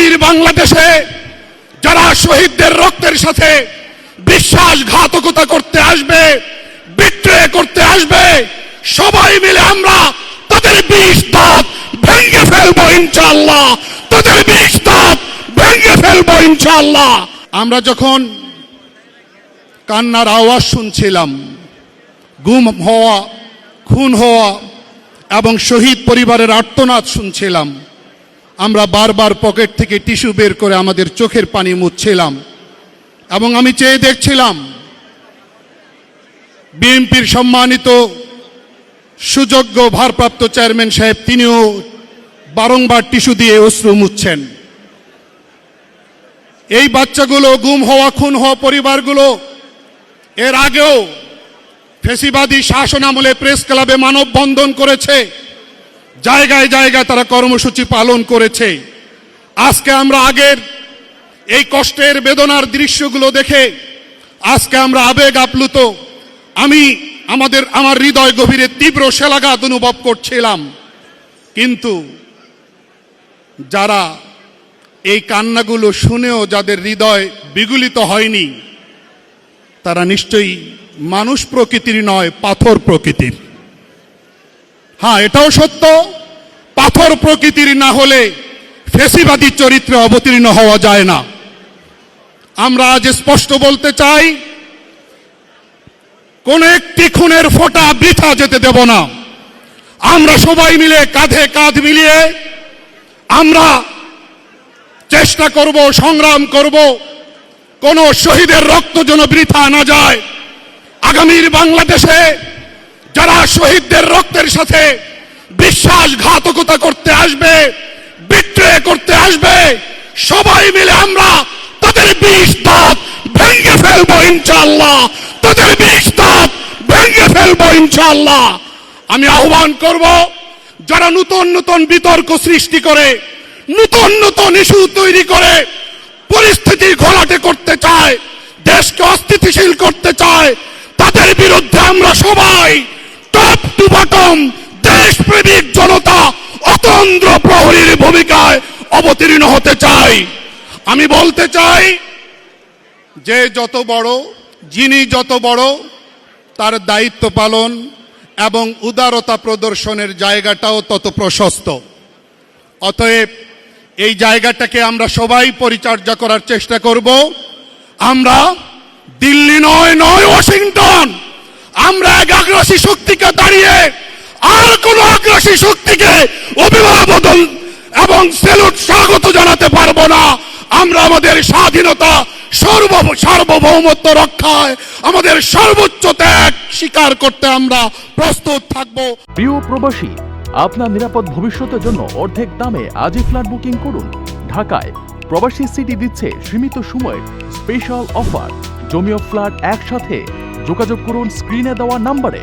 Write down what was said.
আগামীর বাংলাদেশে যারা শহীদদের রক্তের সাথে বিশ্বাসঘাতকতা করতে আসবে বিক্রয় করতে আসবে, সবাই মিলে আমরা তাদের বিষ দাঁত ভেঙে ফেলব ইনশাআল্লাহ। তাদের বিষ দাঁত ভেঙে ফেলব ইনশাআল্লাহ। আমরা যখন কান্নার আওয়াজ শুনছিলাম, গুম হওয়া, খুন হওয়া এবং শহীদ পরিবারের আর্তনাদ শুনছিলাম আমরা বারবার পকেট থেকে টিস্যু বের করে আমাদের চোখের পানি মুছছিলাম। এবং আমি চেয়ে দেখছিলাম, বিএনপির সম্মানিত সুযোগ্য ভারপ্রাপ্ত চেয়ারম্যান সাহেব, তিনিও বারংবার টিস্যু দিয়ে অশ্রু মুছছেন। এই বাচ্চাগুলো গুম হওয়া, খুন হওয়া পরিবারগুলো, এর আগেও ফেসিবাদী শাসন আমলে প্রেস ক্লাবে মানববন্ধন করেছে। জায়গায় জায়গায় তারা কর্মসূচি পালন করেছে। আজকে আমরা আগের এই কষ্টের বেদনার দৃশ্যগুলো দেখে আজকে আমরা আবেগ আপ্লুত। আমি আমাদের, আমার হৃদয় গভীরে তীব্র সেলাঘাত অনুভব করছিলাম। কিন্তু যারা এই কান্নাগুলো শুনেও যাদের হৃদয় বিগুলিত হয়নি, তারা নিশ্চয়ই মানুষ প্রকৃতির নয়, পাথর প্রকৃতির। হ্যাঁ এটাও সত্য। পাথর প্রকৃতির না হলে ফেসিবাদী চরিত্রে অবতীর্ণ হওয়া যায় না। আমরা আজ স্পষ্ট বলতে চাই, কোন একটি খুনের ফোঁটা বৃথা যেতে দেব না। আমরা সবাই মিলে কাঁধে কাঁধ মিলিয়ে আমরা চেষ্টা করব, সংগ্রাম করব, কোন শহীদের রক্ত যেন বৃথা না যায়। আগামীর বাংলাদেশে যারা শহীদদের রক্তের সাথে বিশ্বাসঘাতকতা করতে আসবে, বিক্রয় করতে আসবে, সবাই মিলে আমরা তাদের বিষ দাঁত ভেঙে ফেলব ইনশাআল্লাহ। তাদের বিষ দাঁত ভেঙে ফেলব ইনশাআল্লাহ। আমি আহ্বান করব, যারা নতুন নতুন বিতর্ক সৃষ্টি করে, নতুন নতুন ইস্যু তৈরি করে, পরিস্থিতি ঘোলাটে করতে চায়, দেশকে অস্থিতিশীল করতে চায়, তাদের বিরুদ্ধে আমরা সবাই বটম দেশপ্রেমিক জনতা অতন্দ্র প্রহরীর ভূমিকায় অবতীর্ণ হতে চাই। আমি বলতে চাই যে যত বড়, যিনি যত বড়, তার দায়িত্ব পালন এবং উদারতা প্রদর্শনের জায়গাটাও তত প্রশস্ত। অতএব এই জায়গাটাকে আমরা সবাই পরিচর্যা করার চেষ্টা করব। আমরা দিল্লি নয় নয় ওয়াশিংটন। আমরা এক আগ্রাসী শক্তিকে দাঁড়িয়ে আর কোন আগ্রাসী শক্তিকে অভিবাদন এবং সেলুট স্বাগত জানাতে পারব না। আমরা আমাদের স্বাধীনতা সর্ব সার্বভৌমত্ব রক্ষায়, আমাদের সর্বোচ্চ ত্যাগ স্বীকার করতে আমরা প্রস্তুত থাকব। প্রিয় প্রবাসী, আপনার নিরাপদ ভবিষ্যতের জন্য অর্ধেক দামে আজই ফ্ল্যাট বুকিং করুন। ঢাকায় প্রবাসী সিটি দিচ্ছে সীমিত সময়ের স্পেশাল অফার। জমিও ফ্ল্যাট একসাথে যোগাযোগ করুন স্ক্রিনে দেওয়া নাম্বারে।